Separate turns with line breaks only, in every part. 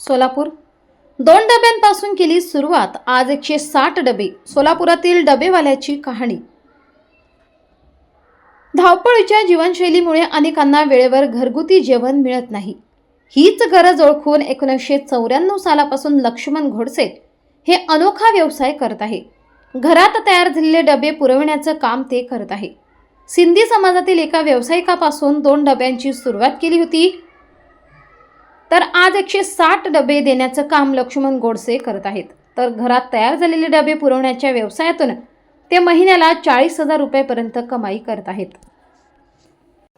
सोलापूर. दोन डब्यांपासून केली सुरुवात. आज एकशे साठ डबे. सोलापुरातील डबेवाल्याची कहाणी. धावपळीच्या जीवनशैलीमुळे अनेकांना वेळेवर घरगुती जेवण मिळत नाही. हीच गरज ओळखून एकोणीसशे चौऱ्याण्णव सालापासून लक्ष्मण घोडसे हे अनोखा व्यवसाय करत आहे. घरात तयार झालेले डबे पुरवण्याचं काम ते करत आहे. सिंधी समाजातील एका व्यावसायिकापासून दोन डब्यांची सुरुवात केली होती. तर आज एकशे साठ डबे देण्याचं काम लक्ष्मण गोडसे करत आहेत. तर घरात तयार झालेले डबे पुरवण्याच्या व्यवसायातून ते महिन्याला चाळीस हजार रुपयापर्यंत कमाई करत आहेत.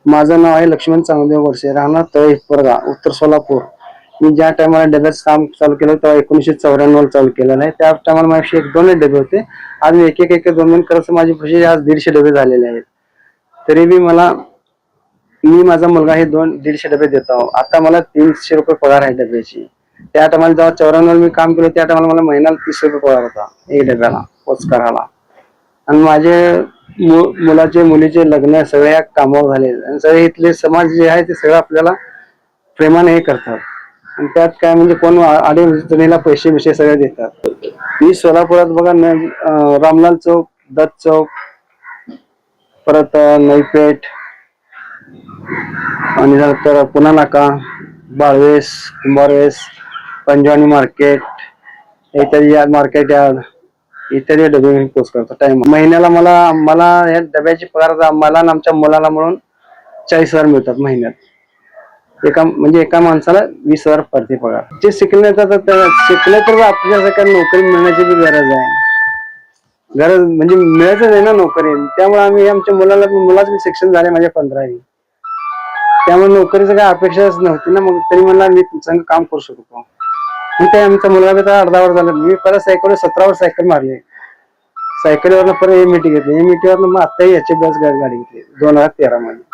माझं नाव आहे लक्ष्मण चांगदेव गोडसे. राहणार तळे हिप्परगा उत्तर सोलापूर. मी ज्या टायमाला डब्याचं काम चालू केलं तेव्हा एकोणीसशे चौऱ्याण्णव चालू केलेलं आहे त्या टायमाला माझ्याशी एक दोन डबे होते. आज मी एक एक एक दोन दोन करत माझी प्रोसेस आज दीडशे डबे झालेले आहेत. तरी बी मला मी माझा मुलगा हे दोन दीडशे डबे देतो. आता मला तीनशे रुपये पगार आहे डब्याची. त्या टायमाला जेव्हा चौऱ्याण्णव मी काम केलं त्या टायमाला मला महिन्याला तीस रुपये पगार होता एक डब्याला पोचकाराला आणि माझे मुलाचे मुलीचे लग्न सगळ्या कामावर झाले. आणि सगळे इथले समाज जे आहे ते सगळं आपल्याला प्रेमाने हे करतात. आणि त्यात काय म्हणजे कोण अडीला पैसे विषय सगळे देतात. मी सोलापुरात बघा रामलाल चौक दत्त चौक परत नईपेठ आणि नंतर पुन्हा नाका बाळवेस कुंभारवेस पंजवानी मार्केट इत्यादी या मार्केट यार्ड इत्यादी डबे मी पोस्ट करतो. टाइम महिन्याला मला मला या डब्याची पगार मला आणि आमच्या मुलाला म्हणून चाळीस हजार मिळतात महिन्यात. एका म्हणजे एका माणसाला वीस हजार पडते पगार. जे शिकण्याचा तर त्या- शिकले तर आपल्यासारख्या नोकरी मिळण्याची बी गरज आहे. गरज म्हणजे मिळतच आहे ना नोकरी. त्यामुळे आम्ही आमच्या मुलाला मुलाचं शिक्षण झाले माझ्या पंधरावी. त्यामुळे नोकरीचं काही अपेक्षाच नव्हती ना मग तरी मला मी तुमचं काम करू शकतो. मग ते आमचा मुलगा अर्धा वर झाला. मी परत सायकल सतरा वर सायकल मारली. सायकलीवरनं परत एम टी घेतली. एम टी वरनं मग आता याची बस गाडी घेतली. दोन हजार तेरा मध्ये